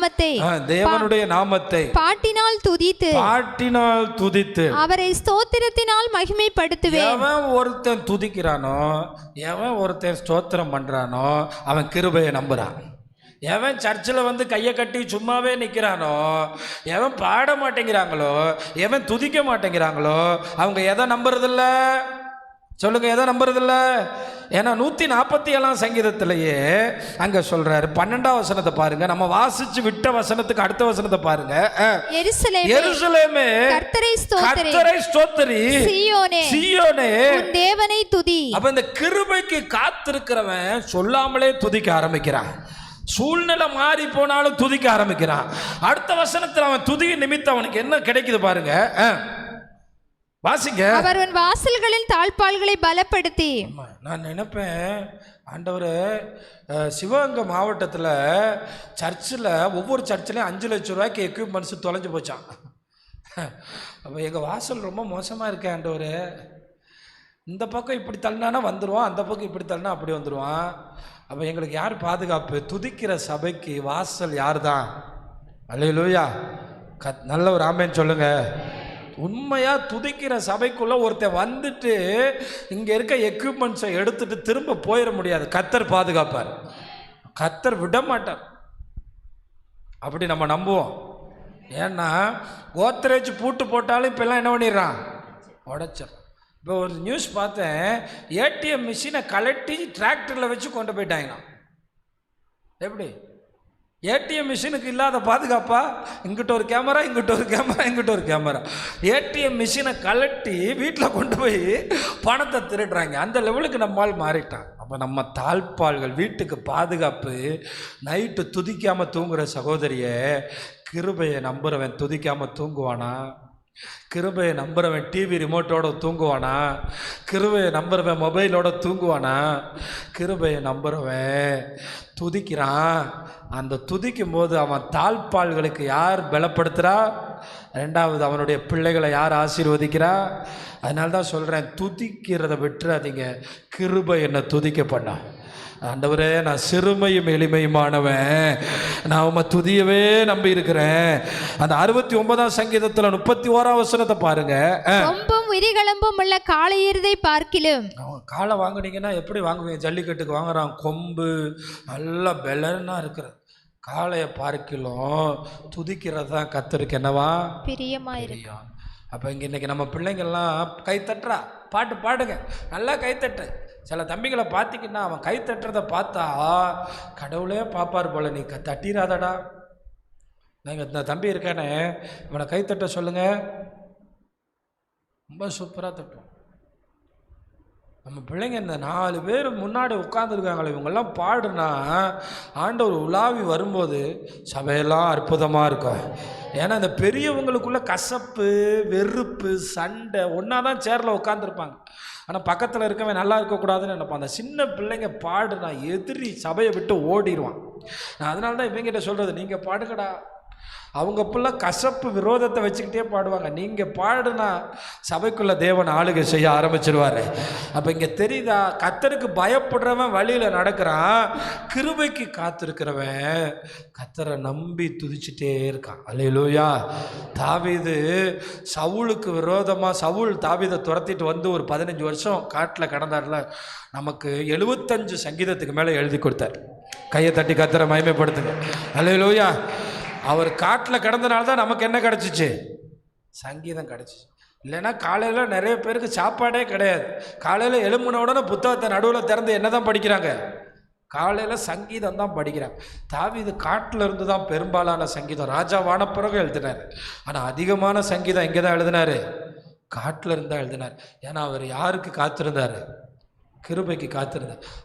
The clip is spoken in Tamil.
நாமத்தை தேவனுடைய நாமத்தை பாட்டினால் துதித்து பாட்டினால் துதித்து அவரை ஸ்தோத்திரத்தினால் மகிமைப்படுத்துவேன். எவன் ஒருத்தன் துதிக்கிறானோ எவன் ஒருத்தன் ஸ்தோத்திரம் பண்றானோ அவன் கிருபையை நம்புறான். எவன் சர்ச்சில் வந்து கையை கட்டி சும்மாவே நிற்கிறானோ எவன் பாட மாட்டேங்கிறாங்களோ எவன் துதிக்க மாட்டேங்கிறாங்களோ அவங்க எதை நம்புறதில்ல? சொல்லுங்க எதை நம்புறதில்ல. ஏன்னா நூற்றி நாற்பத்தி ஏழாம் சங்கீதத்திலேயே அங்கே சொல்றாரு பன்னெண்டாம் வசனத்தை பாருங்க நம்ம வாசிச்சு விட்ட வசனத்துக்கு அடுத்த வசனத்தை பாருங்க. எருசலேமே கர்த்தரை ஸ்தோத்திரி. சீயோனே சீயோனே. தேவனை துதி. அப்ப இந்த கிருபைக்கு காத்திருக்கிறவன் சொல்லாமலே துதிக்க ஆரம்பிக்கிறான். சூழ்நிலை மாறி போனாலும் துதிக்க ஆரம்பிக்கிறான். அடுத்த வசனத்தில் அவன் துதிய நிமித்தம் அவனுக்கு என்ன கிடைக்குது பாருங்க. வாசிங்க. அவர் உன் வாசல்களின் தாழ்பால்களை பலப்படுத்தி. நான் நினைப்பேன் ஆண்டவர் சிவகங்கை மாவட்டத்தில் சர்ச்சில் ஒவ்வொரு சர்ச்சிலையும் அஞ்சு லட்ச ரூபாய்க்கு எக்யூப்மெண்ட்ஸ் தொலைஞ்சு போச்சான் அப்போ எங்கள் வாசல் ரொம்ப மோசமாக இருக்கே ஆண்டவர். இந்த பக்கம் இப்படி தள்ளினானா வந்துடுவான் அந்த பக்கம் இப்படி தள்ளினா அப்படி வந்துடுவான் அப்போ எங்களுக்கு யார் பாதுகாப்பு? துதிக்கிற சபைக்கு வாசல் யார் தான் அல்லையிலூயா கத் நல்ல ஒரு ஆமேன்னு சொல்லுங்கள் உண்மையாக துதிக்கிற சபைக்குள்ளே ஒருத்தன் வந்துட்டு இங்கே இருக்க எக்யூப்மெண்ட்ஸை எடுத்துட்டு திரும்ப போயிட முடியாது. கத்தர் பாதுகாப்பார். கத்தர் விட மாட்டார் அப்படி நம்ம நம்புவோம். ஏன்னா கோத்ரேஜ் பூட்டு போட்டாலும் இப்போல்லாம் என்ன பண்ணிடுறான்? உடைச்சிடும் இப்போ ஒரு நியூஸ் பார்த்தேன். ஏடிஎம் மிஷினை கலட்டி டிராக்டரில் வச்சு கொண்டு போயிட்டாங்க எப்படி? ஏடிஎம் மிஷினுக்கு இல்லாத பாதுகாப்பா? இங்கிட்ட ஒரு கேமரா இங்கிட்ட ஒரு கேமரா இங்கிட்ட ஒரு கேமரா. ஏடிஎம் மிஷினை கலட்டி வீட்டில் கொண்டு போய் பணத்தை திருடுறாங்க. அந்த லெவலுக்கு நம்மால் மாறிட்டான். அப்போ நம்ம தாழ்பால்கள் வீட்டுக்கு பாதுகாப்பு நைட்டு துதிக்காமல் தூங்குற சகோதரியை கிருபையை நம்புகிறவன் துதிக்காமல் தூங்குவானா? கிருபையை நம்புறவன் டிவி ரிமோட்டோட தூங்குவானா? கிருபையை நம்புறவன் மொபைலோட தூங்குவானா? கிருபையை நம்புறவன் துதிக்கிறான். அந்த துதிக்கும் போது அவன் தாழ்பால்களுக்கு யார் பலப்படுத்துகிறா ரெண்டாவது அவனுடைய பிள்ளைகளை யார் ஆசீர்வதிக்கிறா? அதனால தான் சொல்கிறேன் துதிக்கிறத விட்டுறாதீங்க. கிருபை என்னை துதிக்க பண்ணான். ஆண்டவரே நான் சிறுமையும் எளிமையுமானவன். நான் உம்மை துதியவே நம்பி இருக்கிறேன் அந்த அறுபத்தி ஒன்பதாம் சங்கீதத்தில் முப்பத்தி ஓராம் வசனத்தை பாருங்க. கொம்பும் விரிகளம்பும் உள்ள காளையர்தை பார்க்கிலும். காலை வாங்குனீங்கன்னா எப்படி வாங்குவீங்க? ஜல்லிக்கட்டுக்கு வாங்குறான். கொம்பு நல்லா பெலன்னா இருக்கிறது. காளையை பார்க்கிலும் துதிக்கிறது தான் கத்தருக்கு என்னவா பிரியமாயிரு தெரியும் அப்போ இங்கே இன்னைக்கு நம்ம பிள்ளைங்கள்லாம் கை தட்டுறா. பாட்டு பாடுங்க. நல்லா கை தட்டு. சில தம்பிகளை பார்த்திங்கன்னா அவன் கை தட்டுறதை பார்த்தா கடவுளே பார்ப்பார் போல நீ க- தட்டிராதடா நான் இந்த தம்பி இருக்கானே இவனை கை தட்ட சொல்லுங்க. ரொம்ப சூப்பராக தட்டும் நம்ம பிள்ளைங்க இந்த நாலு பேர் முன்னாடி உட்காந்துருக்காங்களே இவங்கெல்லாம் பாடுனா ஆண்டவர் உலாவி வரும்போது சபையெல்லாம் அற்புதமாக இருக்கும். ஏன்னா இந்த பெரியவங்களுக்குள்ள கசப்பு வெறுப்பு சண்டை ஒன்றா தான் சேரில் உட்காந்துருப்பாங்க ஆனால் பக்கத்தில் இருக்கவன் நல்லா இருக்கக்கூடாதுன்னு நினைப்பான். அந்த சின்ன பிள்ளைங்க பாடுனா எதிரி சபையை விட்டு ஓடிடுவான் நான் அதனால தான் இவங்கிட்ட சொல்கிறது நீங்கள் பாடுங்கடா. அவங்க புள்ள கசப்பு விரோதத்தை வச்சுக்கிட்டே பாடுவாங்க. நீங்கள் பாடுனா சபைக்குள்ள தேவன் ஆளுகை செய்ய ஆரம்பிச்சிருவாரு. அப்போ இங்கே தெரியுதா? கத்தருக்கு பயப்படுறவன் வழியில் நடக்கிறான். கிருபைக்கு காத்திருக்கிறவன் கத்தரை நம்பி துதிச்சிட்டே இருக்கான். அல்லையிலூயா தாவிது சவுளுக்கு விரோதமாக சவுள் தாவிதை துரத்திட்டு வந்து ஒரு பதினஞ்சு வருஷம் காட்டில் கடந்தார்ல நமக்கு எழுபத்தஞ்சு சங்கீதத்துக்கு மேலே எழுதி கொடுத்தார். கையை தட்டி கத்தரை மயமைப்படுத்துங்க அல்லையிலூயா அவர் காட்டில் கிடந்தனால தான் நமக்கு என்ன கிடச்சிச்சு? சங்கீதம் கிடச்சிச்சு. இல்லைன்னா காலையில் நிறைய பேருக்கு சாப்பாடே கிடையாது. காலையில் எழும்புன உடனே புத்தகத்தை நடுவில் திறந்து என்ன தான் படிக்கிறாங்க? காலையில் சங்கீதம் தான் படிக்கிறாங்க. இது காட்டில் இருந்து தான் பெரும்பாலான சங்கீதம். ராஜாவான பிறகு எழுதினார். ஆனால் அதிகமான சங்கீதம் எங்கே தான் எழுதினார். காட்டில் இருந்தால் எழுதினார். ஏன்னா அவர் யாருக்கு காத்திருந்தார்? கிருபைக்கு காத்திருந்தார்.